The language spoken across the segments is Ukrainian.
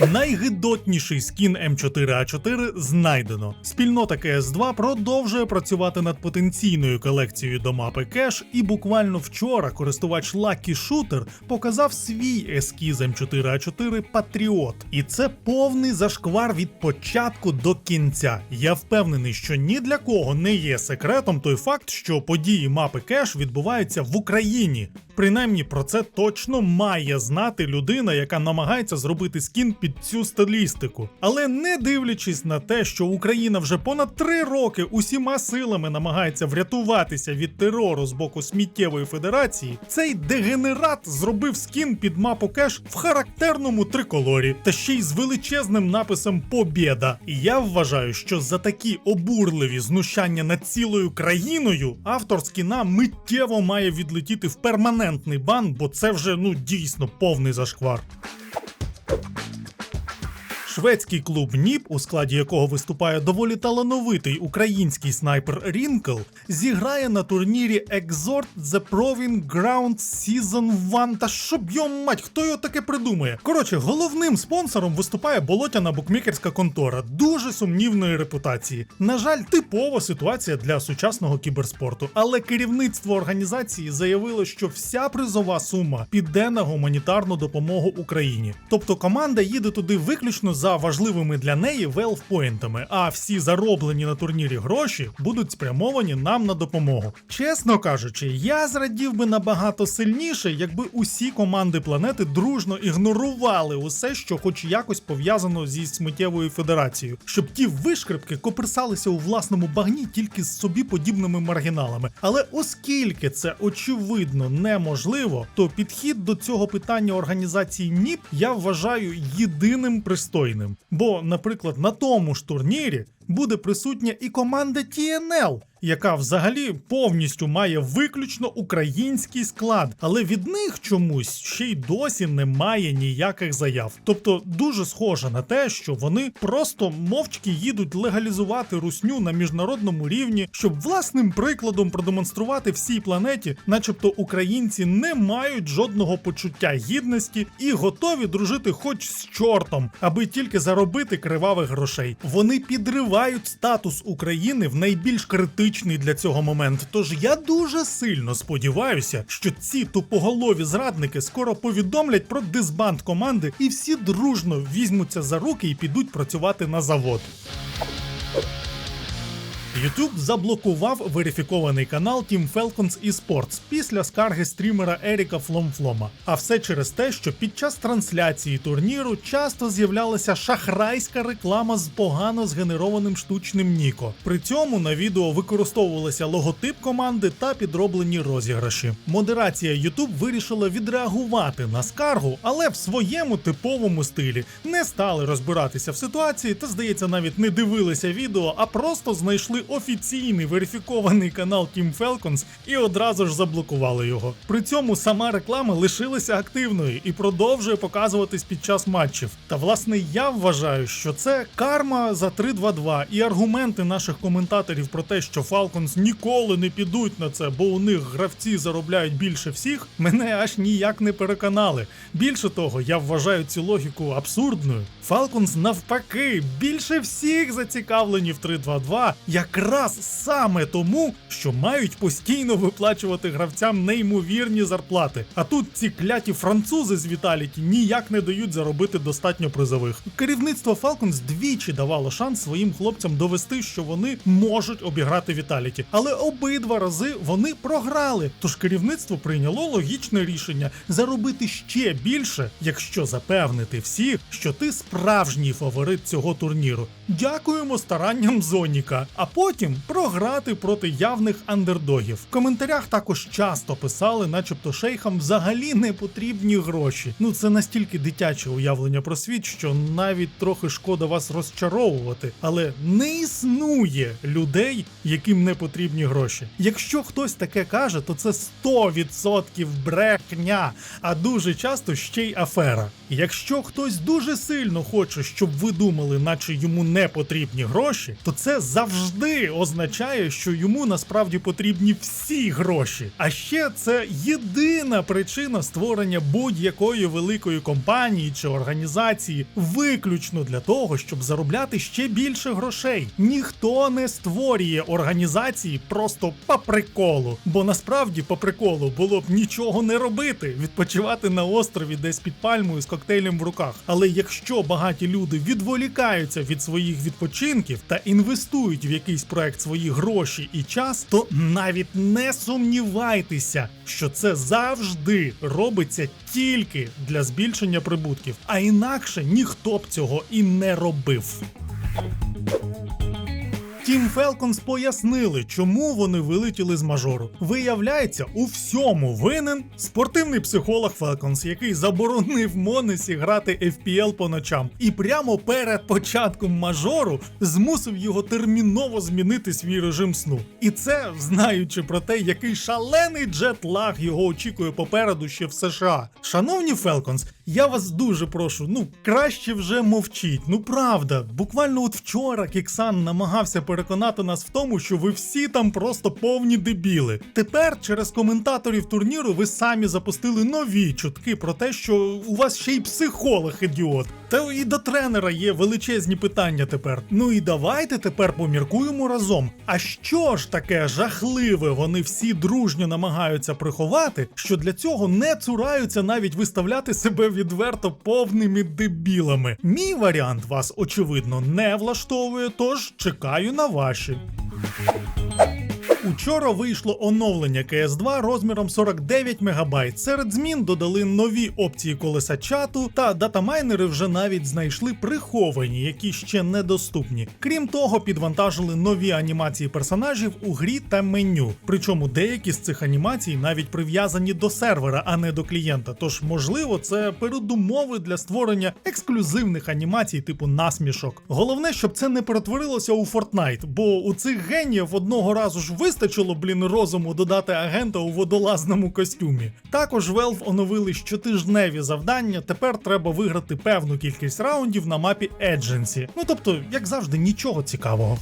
Найгидотніший скін М4А4 знайдено. Спільнота КС2 продовжує працювати над потенційною колекцією до мапи кеш, і буквально вчора користувач Lucky Shooter показав свій ескіз М4А4 Патріот. І це повний зашквар від початку до кінця. Я впевнений, що ні для кого не є секретом той факт, що події мапи кеш відбуваються в Україні. Принаймні про це точно має знати людина, яка намагається зробити скін під цю стилістику. Але не дивлячись на те, що Україна вже понад три роки усіма силами намагається врятуватися від терору з боку сміттєвої федерації, цей дегенерат зробив скін під мапу кеш в характерному триколорі та ще й з величезним написом Побєда. І я вважаю, що за такі обурливі знущання над цілою країною автор скіна миттєво має відлетіти в перманентний бан, бо це вже ну дійсно повний зашквар. Шведський клуб НІП, у складі якого виступає доволі талановитий український снайпер Рінкл, зіграє на турнірі Exhort The Proving Ground Season 1. Та щоб його мать, хто його таке придумає? Коротше, головним спонсором виступає болотяна букмекерська контора дуже сумнівної репутації. На жаль, типова ситуація для сучасного кіберспорту, але керівництво організації заявило, що вся призова сума піде на гуманітарну допомогу Україні. Тобто команда їде туди виключно за важливими для неї велфпоінтами, а всі зароблені на турнірі гроші будуть спрямовані нам на допомогу. Чесно кажучи, я зрадів би набагато сильніше, якби усі команди планети дружно ігнорували усе, що хоч якось пов'язано зі сміттєвою федерацією, щоб ті вишкрипки коперсалися у власному багні тільки з собі подібними маргіналами. Але оскільки це очевидно неможливо, то підхід до цього питання організації НІП я вважаю єдиним пристойним. Бо, наприклад, на тому ж турнірі буде присутня і команда TNL, яка взагалі повністю має виключно український склад, але від них чомусь ще й досі немає ніяких заяв. Тобто дуже схоже на те, що вони просто мовчки їдуть легалізувати русню на міжнародному рівні, щоб власним прикладом продемонструвати всій планеті, начебто українці не мають жодного почуття гідності і готові дружити хоч з чортом, аби тільки заробити кривавих грошей. Вони підривають статус України в найбільш критичний для цього момент. Тож я дуже сильно сподіваюся, що ці тупоголові зрадники скоро повідомлять про дисбанд команди і всі дружно візьмуться за руки і підуть працювати на завод. YouTube заблокував верифікований канал Team Falcons eSports після скарги стрімера Еріка Фломфлома. А все через те, що під час трансляції турніру часто з'являлася шахрайська реклама з погано згенерованим штучним Ніко. При цьому на відео використовувалися логотип команди та підроблені розіграші. Модерація YouTube вирішила відреагувати на скаргу, але в своєму типовому стилі не стали розбиратися в ситуації та, здається, навіть не дивилися відео, а просто знайшли офіційний верифікований канал Team Falcons і одразу ж заблокували його. При цьому сама реклама лишилася активною і продовжує показуватись під час матчів. Та власне я вважаю, що це карма за 3-2-2 і аргументи наших коментаторів про те, що Falcons ніколи не підуть на це, бо у них гравці заробляють більше всіх, мене аж ніяк не переконали. Більше того, я вважаю цю логіку абсурдною. Falcons навпаки більше всіх зацікавлені в 3-2-2, якраз саме тому, що мають постійно виплачувати гравцям неймовірні зарплати. А тут ці кляті французи з Віталіті ніяк не дають заробити достатньо призових. Керівництво Falcons двічі давало шанс своїм хлопцям довести, що вони можуть обіграти Віталіті, але обидва рази вони програли. Тож керівництво прийняло логічне рішення заробити ще більше, якщо запевнити всіх, що ти справжній фаворит цього турніру. Дякуємо старанням Зоніка, а потім програти проти явних андердогів. В коментарях також часто писали, начебто шейхам взагалі не потрібні гроші. Ну це настільки дитяче уявлення про світ, що навіть трохи шкода вас розчаровувати. Але не існує людей, яким не потрібні гроші. Якщо хтось таке каже, то це 100% брехня, а дуже часто ще й афера. Якщо хтось дуже сильно хоче, щоб ви думали, наче йому не потрібні гроші, то це завжди означає, що йому насправді потрібні всі гроші. А ще це єдина причина створення будь-якої великої компанії чи організації, виключно для того, щоб заробляти ще більше грошей. Ніхто не створює організації просто по приколу, бо насправді по приколу було б нічого не робити, відпочивати на острові десь під пальмою з коктейлем в руках. Але якщо багаті люди відволікаються від своїх відпочинків та інвестують в якийсь проект свої гроші і час, то навіть не сумнівайтеся, що це завжди робиться тільки для збільшення прибутків, а інакше ніхто б цього і не робив. Тім Фелконс пояснили, чому вони вилетіли з мажору. Виявляється, у всьому винен спортивний психолог Фелконс, який заборонив Монесі грати FPL по ночам, і прямо перед початком мажору змусив його терміново змінити свій режим сну. І це знаючи про те, який шалений джетлаг його очікує попереду ще в США. Шановні Фелконс, я вас дуже прошу, ну краще вже мовчіть. Ну правда, буквально от вчора Кіксан намагався переконати нас в тому, що ви всі там просто повні дебіли. Тепер через коментаторів турніру ви самі запустили нові чутки про те, що у вас ще й психолог ідіот. Та і до тренера є величезні питання тепер. Ну і давайте тепер поміркуємо разом. А що ж таке жахливе вони всі дружньо намагаються приховати, що для цього не цураються навіть виставляти себе відверто повними дебілами. Мій варіант вас очевидно не влаштовує, тож чекаю на ваші. Учора вийшло оновлення CS2 розміром 49 МБ. Серед змін додали нові опції колеса чату, та датамайнери вже навіть знайшли приховані, які ще недоступні. Крім того, підвантажили нові анімації персонажів у грі та меню. Причому деякі з цих анімацій навіть прив'язані до сервера, а не до клієнта. Тож, можливо, це передумови для створення ексклюзивних анімацій типу насмішок. Головне, щоб це не перетворилося у Fortnite, бо у цих геніїв одного разу ж вистачило, блін, розуму додати агента у водолазному костюмі. Також Valve оновили щотижневі завдання. Тепер треба виграти певну кількість раундів на мапі Едженсі. Ну тобто, як завжди, нічого цікавого.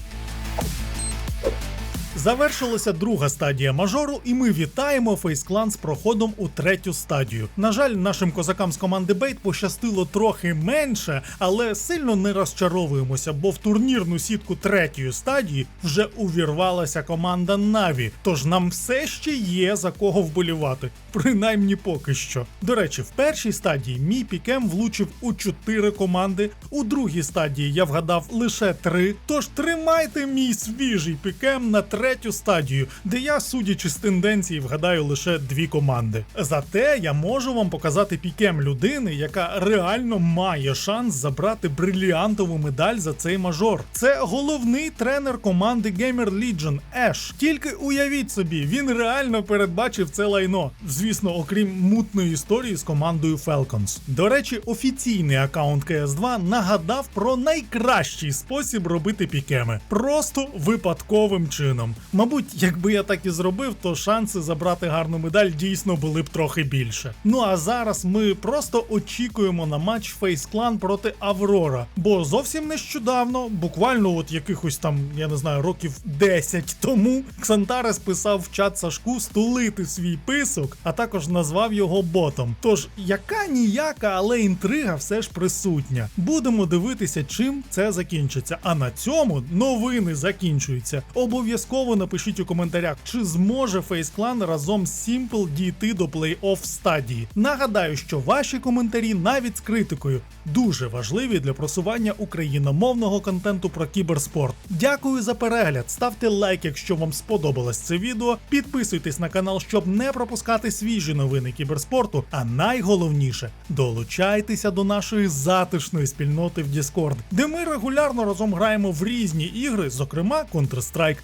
Завершилася друга стадія мажору, і ми вітаємо FaceClan з проходом у третю стадію. На жаль, нашим козакам з команди Бейт пощастило трохи менше, але сильно не розчаровуємося, бо в турнірну сітку третьої стадії вже увірвалася команда Наві. Тож нам все ще є за кого вболівати, принаймні поки що. До речі, в першій стадії мій пікем влучив у чотири команди. У другій стадії я вгадав лише три. Тож тримайте мій свіжий пікем на третю стадію, де я, судячи з тенденції, вгадаю лише дві команди. Зате я можу вам показати пікем людини, яка реально має шанс забрати бриліантову медаль за цей мажор. Це головний тренер команди Gamer Legion Еш. Тільки уявіть собі, він реально передбачив це лайно. Звісно, окрім мутної історії з командою Falcons. До речі, офіційний аккаунт CS2 нагадав про найкращий спосіб робити пікеми. Просто випадковим чином. Мабуть, якби я так і зробив, то шанси забрати гарну медаль дійсно були б трохи більше. Ну а зараз ми просто очікуємо на матч Face Clan проти Аврора. Бо зовсім нещодавно, буквально от якихось там, я не знаю, років 10 тому, Ксантарес писав в чат Сашку стулити свій писок, а також назвав його ботом. Тож, яка ніяка, але інтрига все ж присутня. Будемо дивитися, чим це закінчиться. А на цьому новини закінчуються. Обов'язково напишіть у коментарях, чи зможе Face Clan разом з Simple дійти до плей-офф стадії. Нагадаю, що ваші коментарі навіть з критикою дуже важливі для просування україномовного контенту про кіберспорт. Дякую за перегляд. Ставте лайк, якщо вам сподобалось це відео. Підписуйтесь на канал, щоб не пропускати свіжі новини кіберспорту. А найголовніше долучайтеся до нашої затишної спільноти в Discord, де ми регулярно разом граємо в різні ігри, зокрема Counter-Strike.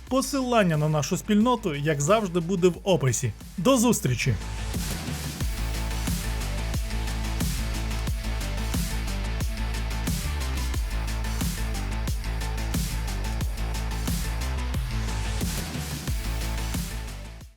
Посилання на нашу спільноту, як завжди, буде в описі. До зустрічі!